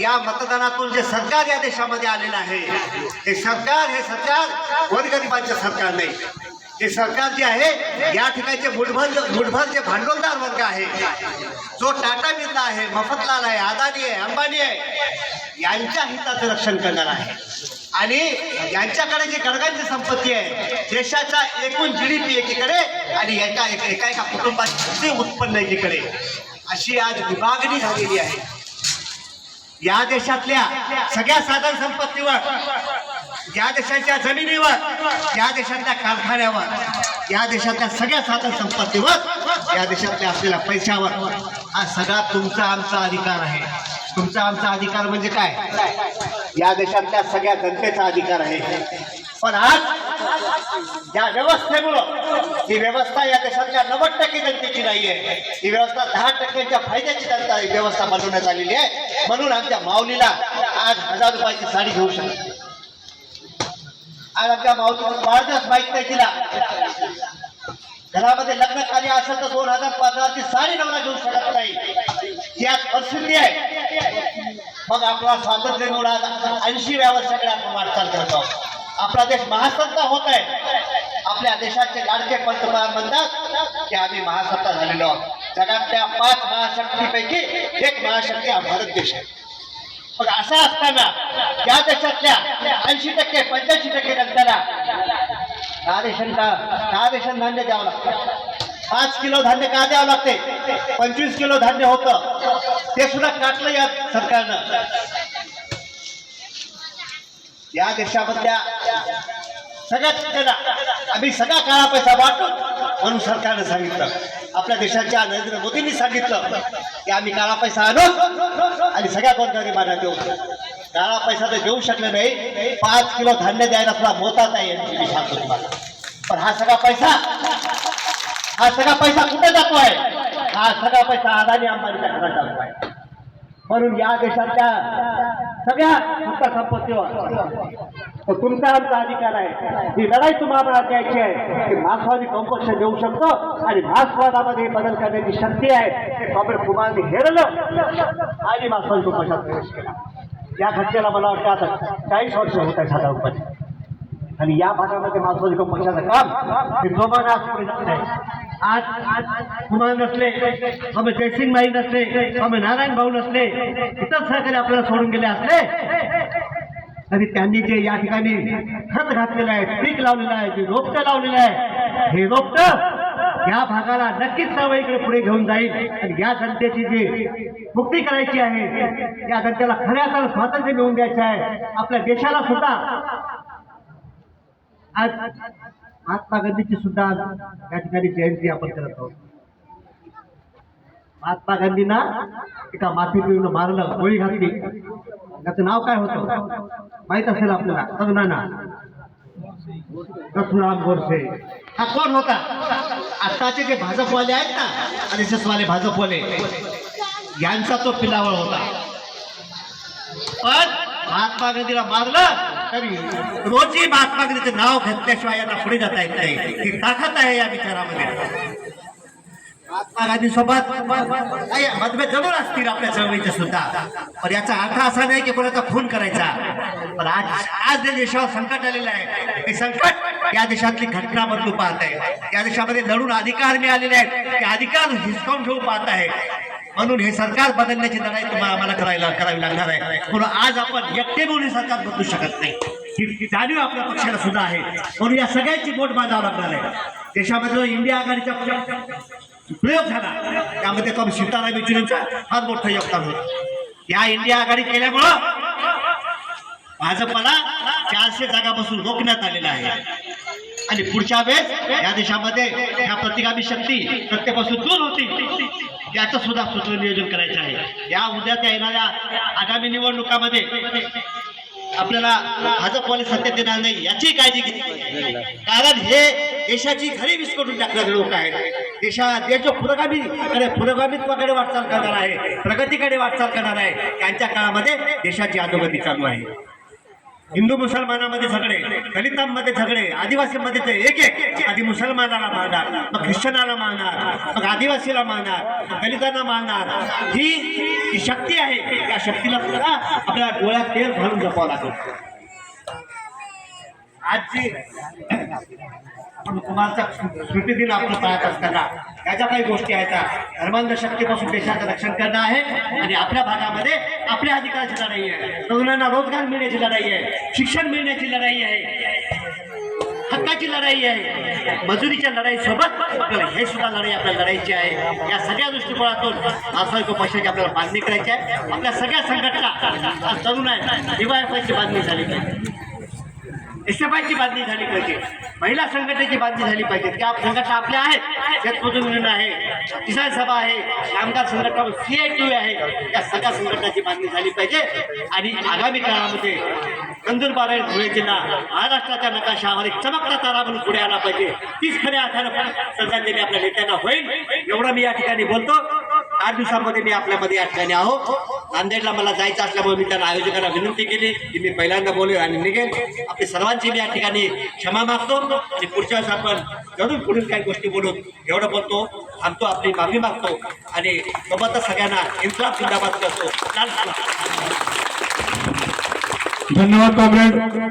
या मतदानातून जे सरकार या देशामध्ये आलेलं आहे हे सरकार हे सरकार गोरगरिबांचं सरकार नाही. हे सरकार जे आहे या ठिकाणचे मुठभर मुठभर जे भांडवलदार वर्ग आहे जो टाटा बिर्ला आहे मफतलाल आहे अदानी आहे अंबानी आहे यांच्या हिताचं रक्षण करणार आहे. आणि यांच्याकडे जी गडगांची संपत्ती आहे देशाचा एकूण जी डी पी एकीकडे आणि एका एका एका एका उत्पन्न एकीकडे. अशी आज विभागणी झालेली आहे. या देशातल्या सगळ्या साधन संपत्तीवर या देशाच्या जमिनीवर या देशातल्या कारखान्यावर या देशातल्या सगळ्या साधन संपत्तीवर या देशातल्या असलेल्या पैशावर हा सगळा तुमचा आमचा अधिकार आहे. तुमचा आमचा अधिकार म्हणजे काय? या देशातल्या सगळ्या जनतेचा अधिकार आहे. पण आज या व्यवस्थेमुळं ही व्यवस्था या देशातल्या नव्वद टक्के जनतेची नाही आहे ही व्यवस्था दहा टक्क्यांच्या फायद्याची जनता व्यवस्था बनवण्यात आलेली आहे. म्हणून आमच्या माऊलीला आज हजार रुपयाची साडी घेऊ शकतो आज आमच्या माऊलीचा वाढदिवस माहीत नाही तिला. घरामध्ये लग्न कार्य असेल तर दोन हजार पाच हजारची साडी नवरा घेऊ शकत नाही. ही आज परिस्थिती आहे. मग आपला स्वातंत्र्य निवडा ऐंशीव्या वर्षाकडे आपण वाटचाल करत. आहोत आपला देश महासत्ता होत आहे. आपल्या देशाचे लाडके पंतप्रधान म्हणतात की आम्ही महासत्ता झालेलो आहोत. जगातल्या पाच महाशक्तीपैकी एक महाशक्ती हा भारत देश आहे. मग असं असताना या देशातल्या ऐंशी टक्के पंच्याऐंशी टक्के जनतेला दहा रेशन का दहा रेशन धान्य द्यावं लागतं. पाच किलो धान्य का द्यावं लागते? पंचवीस किलो धान्य होतं. ते सुद्धा काटलं या सरकारनं. या देशामधल्या सगळ्या आम्ही सगळा काळा पैसा वाटतो म्हणून सरकारनं सांगितलं. आपल्या देशाच्या नरेंद्र मोदींनी सांगितलं की आम्ही काळा पैसा आणू आणि सगळ्या गोरगरिबांना देऊ. काळा पैसा तर देऊ शकले नाही. पाच किलो धान्य द्यायला सुद्धा मोतात आहे यांची मी सांगतो तुम्हाला पण हा सगळा पैसा हा सगळा पैसा कुठे जातोय? हा सगळा पैसा अदानी अंबानीच्या घरात आहे म्हणून या देशातल्या सगळ्या सत्ता संपत्तीवर तुमचा आमचा अधिकार आहे. ही लढाई तुम्हाला द्यायची आहे. की मार्क्सवादी कंपक्ष देऊ शकतो आणि मार्क्सवादामध्ये बदल करण्याची शक्ती आहे. ते कॉम्रेड कुमारने हेरलं आणि मार्क्सवादी कंपक्षात प्रवेश केला. या घटनेला मला वाटतं आता चाळीस वर्ष होत आहे साधारणपणे आणि या भागामध्ये मार्क्सवादी कंपक्षाचं काम हे जोमाने आज पुढे जात आहे आज आज कुमार नसले आम्ही जयसिंग माई नसले आम्ही नारायण भाऊ नसले इतर सहकारी आपल्याला सोडून गेले असले तरी त्यांनी जे या ठिकाणी खत घातलेलं आहे पीक लावलेलं आहे जे रोपटं लावलेलं आहे हे रोपटं या भागाला नक्कीच सवयीकडे पुढे घेऊन जाईल. आणि या जनतेची जी मुक्ती करायची आहे या जनतेला खऱ्या अर्थानं स्वातंत्र्य मिळवून द्यायचं आहे. आपल्या देशाला सुद्धा आज महात्मा गांधीची सुद्धा या ठिकाणी जयंती आपण करत आहोत. महात्मा गांधींना एका माती पिऊन मारलं गोळी घातली. त्याचं नाव काय होतं? माहीत असेल आपल्याला? तरुणांना रथुराम गोडसे. हा कोण होता? आताचे जे भाजपवाले आहेत ना आर वाले भाजपवाले यांचा तो पिलावळ होता. पण महात्मा गांधीला मारलं रोजी रोजही महात्मा गांधीचं नाव घेतल्याशिवाय यांना पुढे जाता येत नाही. ही ताकद आहे या विचारामध्ये. महात्मा गांधी सोबत काही मतभेद जरूर असतील आपल्या चळवळीचे सुद्धा. पण याचा अर्थ असा नाही की कोणाचा खून करायचा. पण आज आज जे देशावर संकट आलेलं आहे हे संकट या देशातली घटना बदलू पाहत आहे. या देशामध्ये लढून अधिकार मिळालेले आहेत. ते अधिकार हिसकावून घेऊ पाहत आहे. म्हणून हे सरकार बदलण्याची लढाई तुम्हाला आम्हाला करायला करावी लागणार आहे. म्हणून आज आपण एकटे म्हणून हे सरकार बदलू शकत नाही. ही जाणीव आपल्या पक्षाला सुद्धा आहे. म्हणून या सगळ्यांची बोट बांधावं लागणार आहे. देशामध्ये इंडिया आघाडीचा प्रयोग झाला. त्यामध्ये कमी सीताराम येचुरींचा फार मोठं योगदान होतं. या इंडिया आघाडी केल्यामुळं भाजपला चारशे जागापासून रोखण्यात आलेलं आहे. आणि पुढच्या वेळेस या देशामध्ये या प्रतिगामी शक्ती सत्तेपासून दूर होती. याचं सुद्धा सूत्र नियोजन करायचं आहे. या उद्याच्या येणाऱ्या आगामी निवडणुकामध्ये आपल्याला भाजपवाले सत्य देणार नाही याची काळजी घेतली कारण हे देशाची घरी विस्कटून टाकणारे लोक आहेत. देशा देश जो पुरोगामी पुरोगामित्वाकडे वाटचाल करणार आहे प्रगतीकडे वाटचाल करणार आहे. त्यांच्या काळामध्ये देशाची अधोगती चालू आहे. हिंदू मुसलमानामध्ये झगडे दलितांमध्ये झगडे आदिवासीमध्ये ते एक एक आधी मुसलमानाला मारणार मग ख्रिश्चनाला मारणार मग आदिवासीला मारणार दलितांना मारणार ही शक्ती आहे या शक्तीला सुद्धा आपल्या डोळ्यात तेल घालून जपावं लागेल. आज आपण कुमारचा स्मृतिदिन आपण पाहत असताना या काही गोष्टी आहेत. त्या धर्मांध शक्तीपासून देशाचं रक्षण करणं आहे आणि आपल्या भागामध्ये आपल्या अधिकाराची लढाई आहे. तरुणांना रोजगार मिळण्याची लढाई आहे. शिक्षण मिळण्याची लढाई आहे. हक्काची लढाई आहे. मजुरीच्या लढाईसोबत हे सुद्धा लढाई आपल्याला लढायची आहे. या सगळ्या दृष्टिकोनातून राष्ट्रवादी पक्षाची आपल्याला बांधणी करायची आहे. आपल्या सगळ्या संघटना तरुण आहे डिवायफायची बांधणी झाली पाहिजे. एस एफ आयची बांधणी झाली पाहिजे. महिला संघटनेची बांधणी झाली पाहिजे. त्या संघटना आपल्या आहेत. शेतमजूर युनियन आहे किसान सभा आहे. कामगार संघटना सी आय टी आहे. या सगळ्या संघटनाची बांधणी झाली पाहिजे. आणि आगामी काळामध्ये नंदुरबार आणि धुळे जिल्हा महाराष्ट्राच्या नकाशावर एक चमकता तारा म्हणून पुढे आला पाहिजे. तीच खऱ्या अर्थानं श्रद्धांजली आपल्या नेत्यांना होईल. एवढं मी या ठिकाणी बोलतो. आठ दिवसामध्ये मी आपल्यामध्ये या ठिकाणी आहो नांदेडला मला जायचं असल्यामुळे मी त्यांना आयोजकांना विनंती केली की मी पहिल्यांदा बोलेल आणि निघेल. आपली सर्वांची मी या ठिकाणी क्षमा मागतो आणि पुढच्या वेळेस आपण जरूर पुढील काही गोष्टी बोलून एवढं बोलतो थांबतो आपली मागणी मागतो आणि सोबतच सगळ्यांना इन्साफ जिंदाबाद करतो. धन्यवाद कॉम्रेड.